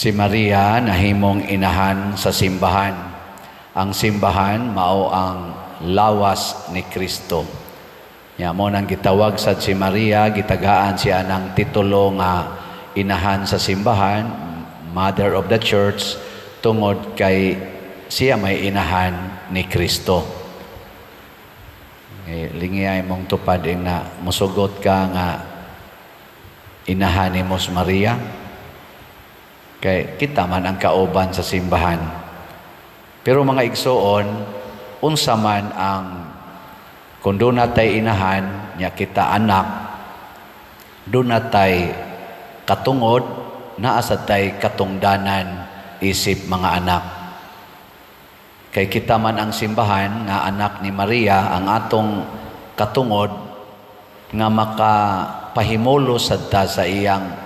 Si Maria nahimong inahan sa simbahan. Ang simbahan mao ang lawas ni Kristo. Ya mo nang gitawag sa si Maria, gitagaan siya ng titulo nga inahan sa simbahan, Mother of the Church, tungod kay siya may inahan ni Kristo. Eh, lingiyay mong tupad ing na musugot ka nga inahan ni Mos Maria. Kay kita man ang kauban sa simbahan. Pero mga igsoon, unsa man ang kung doon natay inahan, niya kita anak, doon natay katungod, naasa tay katungdanan isip mga anak. Kay kita man ang simbahan nga anak ni Maria, ang atong katungod nga makapahimulo sadta sa iyang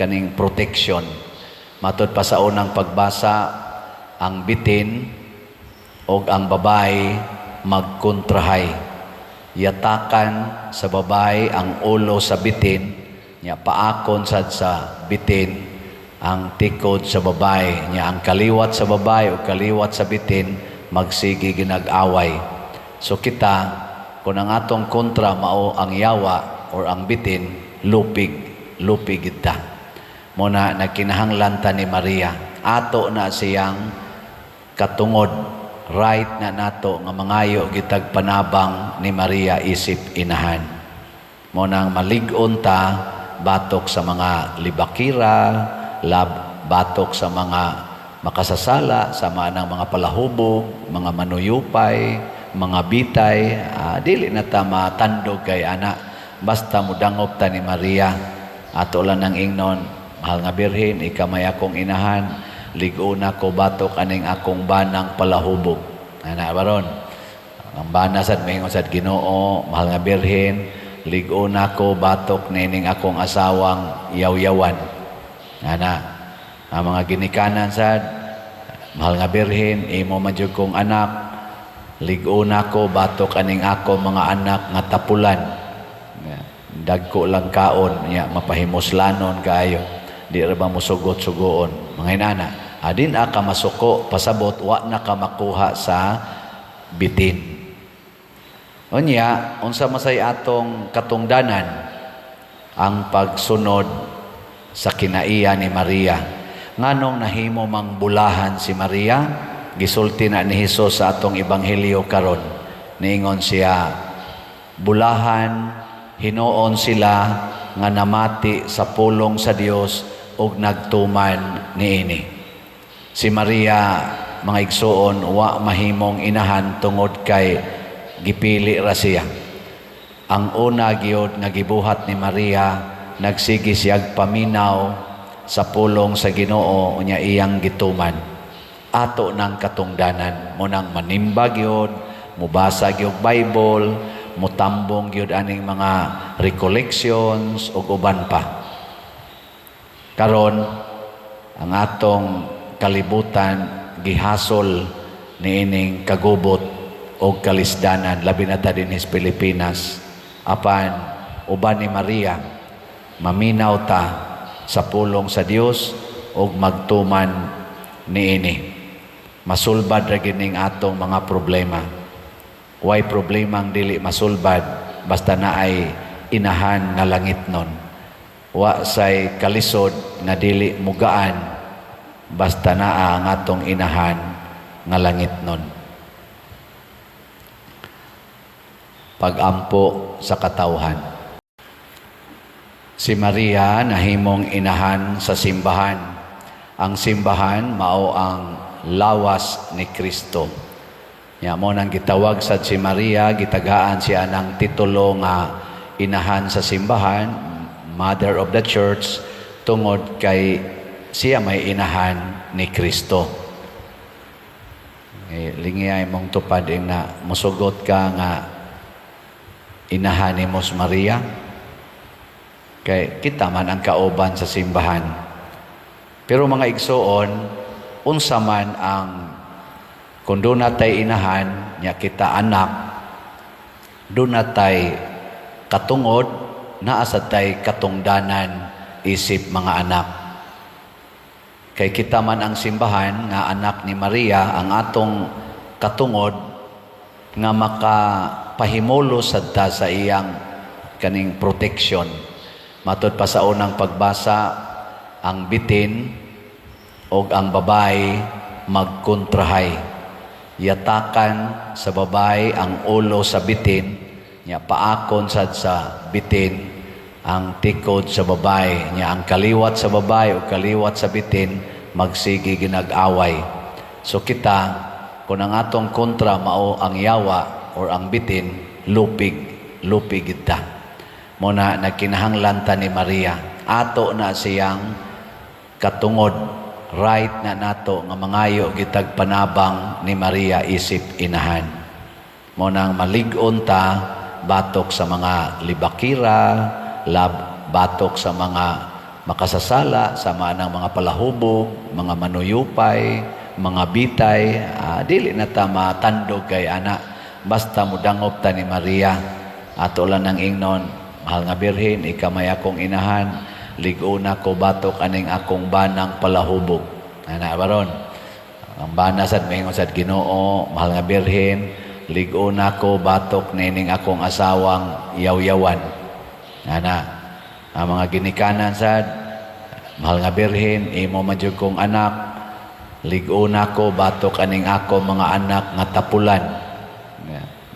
kaning protection. Matod pa sa unang pagbasa, ang bitin o ang babae magkontrahay. Yatakan sa babae ang ulo sa bitin, niya paakon sad sa bitin ang tikod sa babae, niya ang kaliwat sa babae o kaliwat sa bitin magsigi ginag-away. So kita kung ang atong kontra mao ang yawa or ang bitin, lupig, lupig kita. Muna nagkinahanglan ta ni Maria. Ato na siyang katungod right na nato nga mangayo gitag panabang ni Maria isip inahan. Mo nang malig-on ta batok sa mga libakira, lab, batok sa mga makasasala, sa mga mga palahubog, mga manuyupay, mga bitay, ah, dili na ta matandog kay ana basta mudangop ta ni Maria. Ato lang ng ingnon, nga birhen, ikamay akong inahan, liguna ko batok aning akong banang palahubog. Ana baron. Ang bana sad may sad Ginoo, mahal nga birhen, liguna ko batok nining akong asawang yaw-yawan. Ana. Ang mga ginikanan sad, mahal nga birhen, imo man kong anak, liguna ko batok aning ako mga anak nga tapulan. Dagko lang kaon, ya, mapahimuslanon kayo di ra ba musugot-sugoon mga inana? Adin ka masuko pasabot wa na ka makuha sa bitin. Unya unsa masay atong katungdanan? Ang pagsunod sa kinaiya ni Maria. Nganong nahimo mang bulahan si Maria? Gisulti na ni Hesus sa atong ebanghelyo karon. Niingon siya bulahan hinuon sila nga namati sa pulong sa Dios ug nagtuman niini. Si Maria mga igsuon wa mahimong inahan tungod kay gipili ra siya. Ang una gyud nga gibuhat ni Maria nagsigi siyag paminaw sa pulong sa Ginoo unya iyang gituman. Ato nang katungdanan mo nang manimba gyud, mubasa gyud Bible, mutambong gyud aning mga recollections ug uban pa. Karon ang atong kalibutan gihasol niining kagubot o kalisdanan labi na ta din sa Pilipinas. Apan uban ni Maria maminaw ta sa pulong sa Dios ug magtuman niini masulbad ra gining atong mga problema. Way problemang dili masulbad basta na ay inahan nga langit nun wa say kalisod nga dili mugaan basta naa ang atong inahan nga langit nun. Pagampo sa katawhan. Si Maria nahimong inahan sa simbahan. Ang simbahan mao ang lawas ni Kristo. Ya mo nang gitawag sa si Maria, gitagaan siya ng titulo nga inahan sa simbahan, Mother of the Church, tungod kay siya may inahan ni Kristo. Eh, lingiyay mong tupad ing na musugot ka nga inahan ni Mos Maria. Kay kita man ang kauban sa simbahan. Pero mga igsoon, unsa man ang kung doon natay inahan, niya kita anak, doon natay katungod, naa sa tay katungdanan isip mga anak. Kay kita man ang simbahan nga anak ni Maria ang atong katungod nga makapahimulo sadta sa iyang kaning protection. Matod pa sa unang pagbasa, ang bitin o ang babae magkontrahay. Yatakan sa babae ang ulo sa bitin, niya paakon sad sa bitin ang tikod sa babae, niya ang kaliwat sa babae o kaliwat sa bitin magsigi ginag-away. So kita, kung ang atong kontra mao ang yawa or ang bitin, lupig, lupig kita. Muna nagkinahanglan ta ni Maria. Ato na siyang katungod right na nato nga mangayo gitag panabang ni Maria isip inahan. Mo nang malig-on ta batok sa mga libakira, lab batok sa mga makasasala, sama ng mga palahubog, mga manuyupay, mga bitay, ah, dili na ta matandog kay ana basta mudangop ta ni Maria. Ato lang ng ingnon, mahal nga birhen, ikamay akong inahan, liguna ko batok aning akong banang palahubog. Ana baron. Ang bana sad maingon sad Ginoo, mahal nga birhen, liguna ko batok nining akong asawang yaw-yawan. Ana, ang mga ginikanan sad, mahal nga birhen, imo jud kong anak, liguna ko batok aning ako mga anak nga tapulan.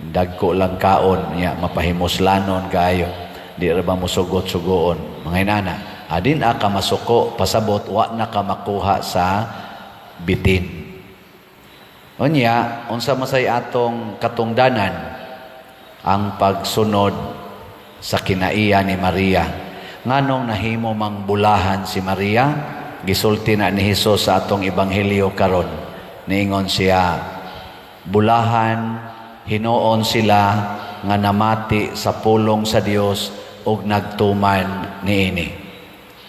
Dagko lang kaon, niya mapahimuslanon kayo. Di ra ba musugot-sugoon. Mga inana, adin aka masuko, pasabot, wa na ka makuha sa bitin. Unya, unsa masay atong katungdanan ang pagsunod sa kinaiya ni Maria. Nganong nahimo mang bulahan si Maria, gisulti na ni Hesus sa atong ebanghelyo karon. Niingon siya, bulahan, hinuon sila nga namati sa pulong sa Dios ug nagtuman niini.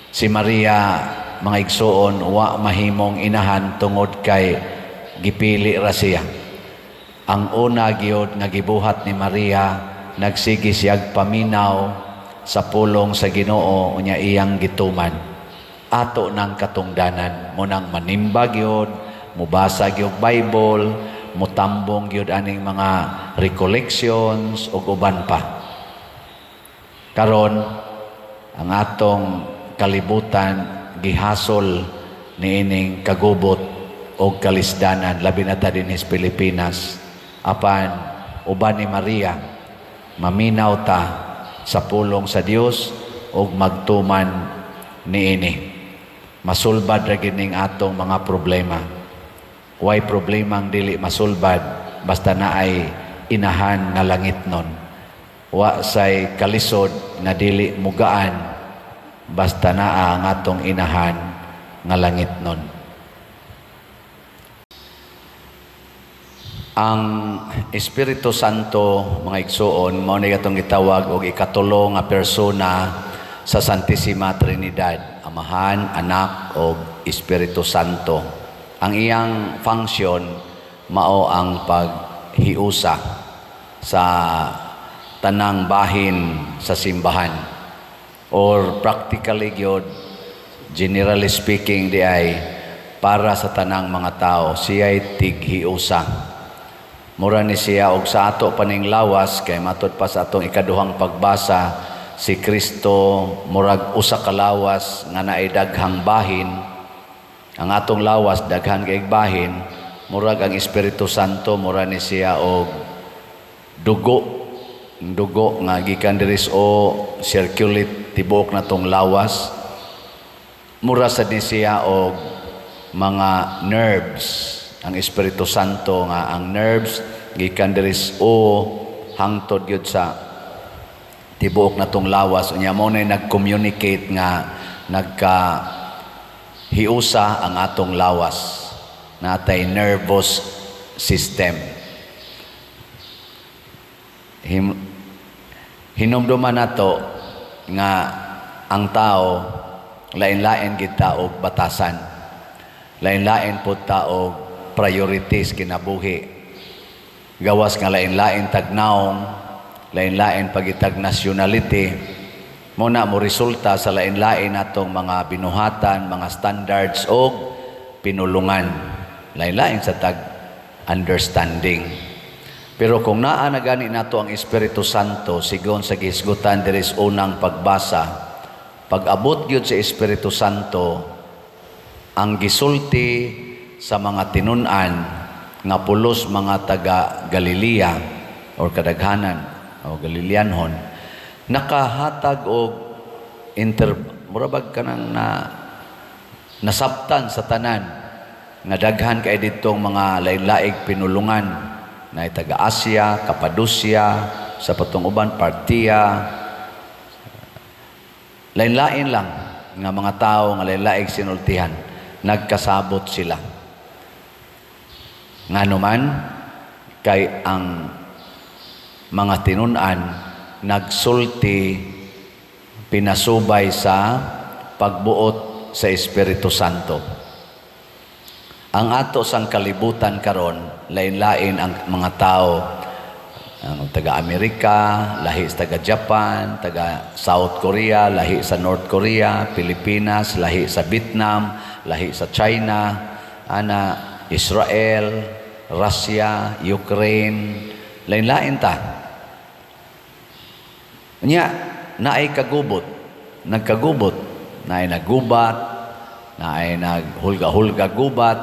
Si Maria, mga igsoon, wa mahimong inahan tungod kay gipili ra siya. Ang una gyud nga gibuhat ni Maria, nagsigi siyag paminaw sa pulong sa Ginoo unya iyang gituman. Ato ng katungdanan mo nang manimba gyud, mubasa gyud Bible, mutambong gyud aning mga recollections ug uban pa. Karon ang atong kalibutan gihasol niining kagubot o kalisdanan labi na ta din sa Pilipinas. Apan uban ni Maria maminaw ta sa pulong sa Dios ug magtuman niini masulbad ra gining atong mga problema. Way problemang dili masulbad basta naay inahan nga langit nun wa say kalisod nga dili mugaan basta naa ang atong inahan nga langit nun. Ang Espiritu Santo, mga igsoon, mao ni katong gitawag og ikatulo nga persona sa Santissima Trinidad, Amahan, Anak ug Espiritu Santo. Ang iyang function mao ang paghiusa sa tanang bahin sa simbahan or practically gyud generally speaking di ay para sa tanang mga tao siya ay tighiusa mura ni siya og sa ato paning lawas kay matud pa sa atong ikaduhang pagbasa si Kristo murag usa ka lawas nga naay daghang bahin. Ang atong lawas daghan kay bahin murag ang Espiritu Santo mura ni siya og dugo. Dugo nga gikan diri o circulate tibuok na tong lawas. Mura sa din siya og mga nerves ang Espiritu Santo nga ang nerves gikan diri o hangtod gyud sa tibuok na tong lawas. Unya mo na nag-communicate nga nagka hiusa ang atong lawas. Natay nervous system. Him, hinumduman nato nga ang tao lain-lain kita og batasan. Lain-lain pud ta og priorities kinabuhi gawas nga lain-lain tagnaong lain-lain pagitag nationality mo na mo resulta sa lain-lain natong mga binuhatan mga standards og pinulungan. Lain-lain sa tag understanding. Pero kung naa na gani nato ang Espiritu Santo, sigon sa gisgutan diri unang pagbasa, pag-abot gyud sa Espiritu Santo, ang gisulti sa mga tinunan nga pulos mga taga Galilea or kadaghanan o Galileanhon nakahatag og inter murabag kanang na nasabtan sa tanan. Nga daghan kay ditong mga lain-laing pinulungan. Na taga Asia, Kapadosya, sa patong uban Partia, lain-lain lang nga mga tao nga lain-laing sinultihan. Nagkasabot sila. Nga naman, kay ang mga tinunan nagsulti pinasubay sa pagbuot sa Espiritu Santo. Ang ato sang kalibutan karon lain-lain ang mga tao ang taga Amerika, lahi sa taga Japan, taga South Korea, lahi sa North Korea, Pilipinas, lahi sa Vietnam, lahi sa China, ana Israel, Russia, Ukraine, lain-lain ta. Nya, naay kagubot, nagkagubot, naay nagubat, naay naghulga-hulga gubat.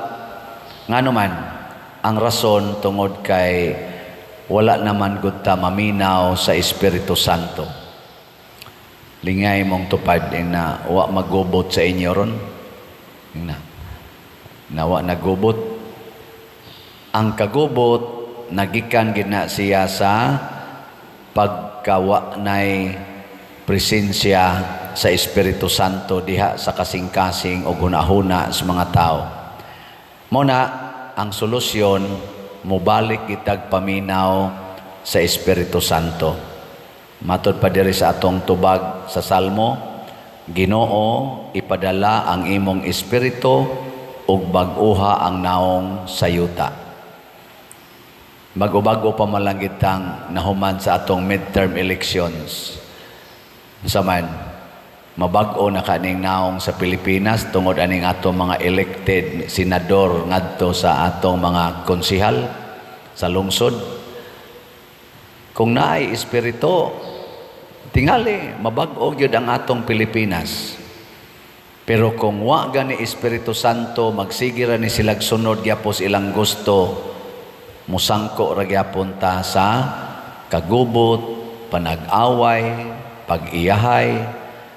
Nga naman, ang rason tungod kay wala naman gud ta maminaw sa Espiritu Santo. Lingay mong tupad eh, na wa magubot sa inyo ron. Na. Nawa nagubot. Ang kagubot nagikan gid na siya sa pagkawa nay presensya sa Espiritu Santo diha sa kasing-kasing o hunahuna sa mga tao. Muna, ang solusyon, mubalik kitag paminaw sa Espiritu Santo. Matod pa diri sa atong tubag sa Salmo, Ginoo, ipadala ang imong Espiritu ug bag-uha ang naong sayuta. Bago-bago pa malanggitang nahuman sa atong midterm elections. Saman, mabag-o na kaning naong sa Pilipinas tungod aning atong mga elected senador ngadto sa atong mga konsihal sa lungsod. Kung naay espiritu, tingali mabag-o gyud ang atong Pilipinas. Pero kung wa gani Espiritu Santo magsigira ni silag sunod gyapos ilang gusto, musangko ra gyapon ta sa kagubot, panag-away, pag-iyahay,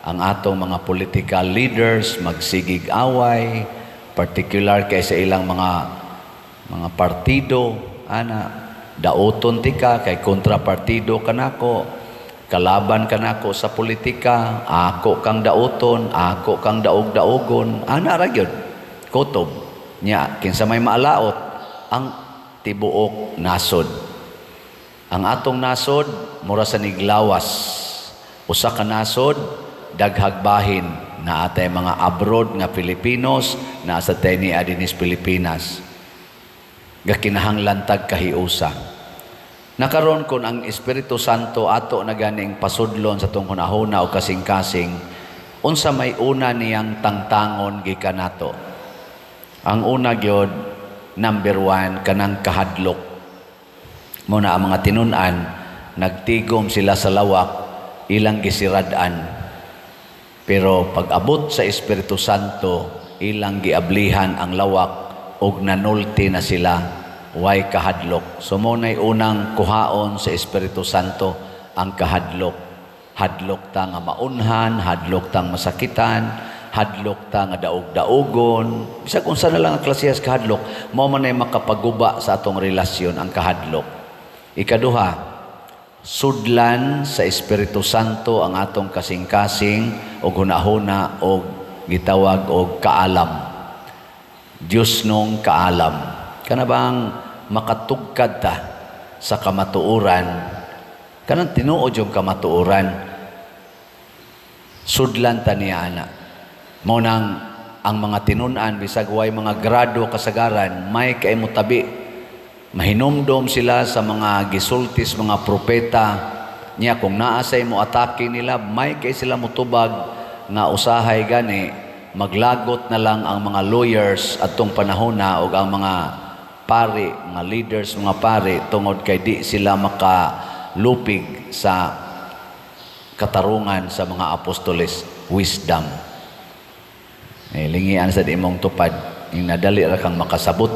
ang atong mga political leaders magsigig away, particular kay sa ilang mga mga partido, ana, daoton tika kay kontrapartido kanako, kalaban kanako sa politika, ako kang daoton, ako kang daog-daogon, ana ra gyud. Kutob nya kinsa may maalaot ang tibuok nasod. Ang atong nasod mura sa niglawas. Usa ka nasod daghag bahin na atay mga abroad nga Pilipinos na sa teni adinis Pilipinas. Gakinahanglan tag kahiusa. Nakaron kon ang Espiritu Santo ato na ganing pasudlon sa tong hunahuna o kasing-kasing unsa may una niyang tangtangon gikan nato. Ang una gyud number one kanang kahadlok. Muna ang mga tinunan nagtigom sila sa lawak ilang gisiradan. Pero pag abot sa Espiritu Santo ilang giablihan ang lawak ug nanulti na sila way kahadlok. So mo unang kuhaon sa Espiritu Santo ang kahadlok. Hadlok ta nga maunhan, hadlok tang masakitan, hadlok ta nga daog-daogon. Bisa kung saan na lang ang klasiyas kahadlok, mao man ay makapaguba sa atong relasyon ang kahadlok. Ikaduha, sudlan sa Espiritu Santo ang atong kasing-kasing o hunahuna o gitawag o kaalam. Diyos nung kaalam. Kana bang makatugkad ta sa kamatuuran kanang tinuod yung kamatuuran sudlan ta niya ana mo nang ang mga tinunan bisag way mga grado kasagaran may kay mutabi mahinumdom sila sa mga gisultis mga propeta. Niya kung naa sa mo atake nila may kay sila mutubag nga usahay gani maglagot na lang ang mga lawyers at tong panahon na o ang mga pari, mga leaders, mga pari tungod kay di sila makalupig sa katarungan sa mga apostoles. Wisdom. Eh, lingian sa di mong tupad, yung nadali ra kang makasabot.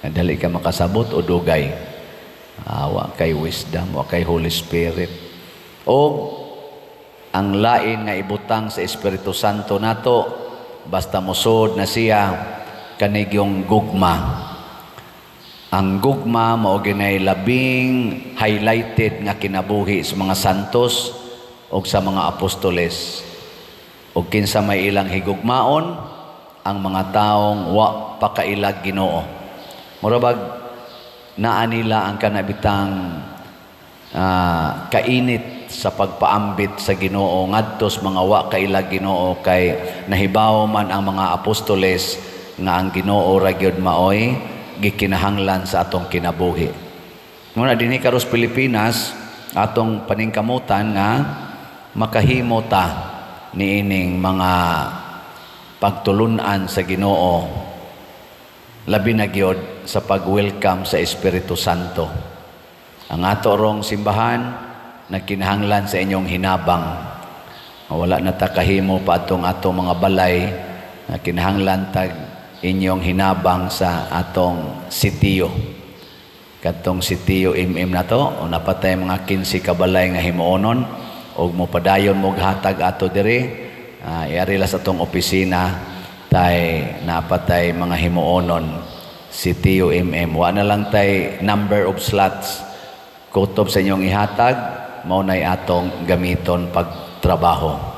Nadali ka makasabot o dugay. Awa kay wisdom, wa kay Holy Spirit. O ang lain nga ibutang sa Espiritu Santo nato basta musod na siya kanig yung gugma. Ang gugma mao ginay labing highlighted nga kinabuhi sa mga santos o sa mga apostoles. O kinsa may ilang higugmaon ang mga taong wa pakailag Ginoo. Murabag naa nila ang kanabitang ah, kainit sa pagpaambit sa Ginoo ngadtos mga wa kailag Ginoo kay nahibaw man ang mga apostoles nga ang Ginoo ra gyud maoy gikinahanglan sa atong kinabuhi. Muna dinhi karos Pilipinas atong paningkamutan nga makahimo ta niining mga pagtulunan sa Ginoo labi na gyud sa pag-welcome sa Espiritu Santo. Ang ato rong simbahan nagkinahanglan sa inyong hinabang. Wala na ta kahimo pa atong atong mga balay na kinahanglan tag inyong hinabang sa atong sitiyo. Katong sitiyo im-im na to, o napatay mga 15 kabalay nga himuonon, o mo padayon mo hatag ato diri, uh, iari la sa atong opisina, tay napatay mga himuonon, sitiyo im-im. Wa na lang tay number of slots, kutob sa inyong ihatag, mao nay atong gamiton pagtrabaho.